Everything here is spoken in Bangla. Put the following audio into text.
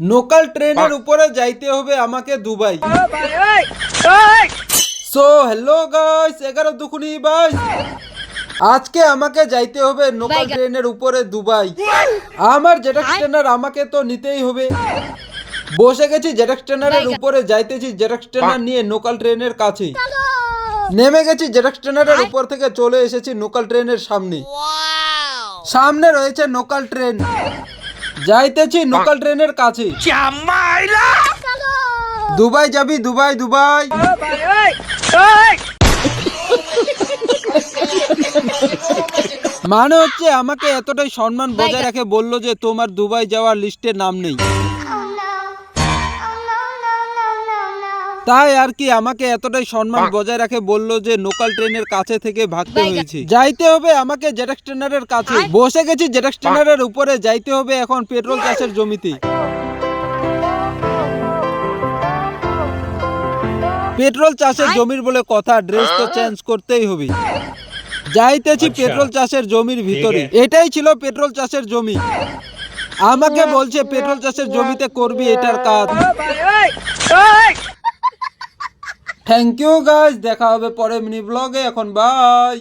লোকাল ট্রেনের উপরে যাইতে হবে আমাকে দুবাই। সো হ্যালো গাইস এগারো দুখুনি বাইশ আজকে আমাকে যাইতে হবে লোকাল ট্রেনের উপরে দুবাই। আমার জেটাক্স ট্রেনার আমাকে তো নিতেই হবে। বসে গেছি জেটাক্স ট্রেনারের উপরে যাইতেছি জেটাক্স ট্রেনার নিয়ে লোকাল ট্রেনের কাছে। নেমে গেছি জেটাক্স ট্রেনারের উপর থেকে চলে এসেছি লোকাল ট্রেনের সামনে। সামনে রয়েছে লোকাল ট্রেন যাইতেছি লোকাল ট্রেনের কাছে। দুবাই যাবি দুবাই দুবাই। মানে হচ্ছে আমাকে এতটাই সম্মান বজায় রাখে বলল যে তোমার দুবাই যাওয়ার লিস্টে নাম নেই। তাই আর কি আমাকে এতটাই সম্মান বজায় রাখে বলল যে লোকাল ট্রেনের কাছে থেকে ভাগতে হয়েছে। যাইতে হবে আমাকে জেটাক্স ট্রেনারের কাছে। বসে গেছি জেটাক্স ট্রেনারের উপরে যাইতে হবে এখন পেট্রোল চাষের জমিতে। পেট্রোল চাষের জমির বলে কথা ড্রেস তো চেঞ্জ করতেই হবে। যাইতেছি পেট্রোল চাষের জমির ভিতরে। এটাই ছিল পেট্রোল চাষের জমি। আমাকে বলছে পেট্রোল চাষের জমিতে করবি এটার কাজ। থ্যাংক ইউ গাইস দেখা হবে পরে মিনি ব্লগে এখন বাই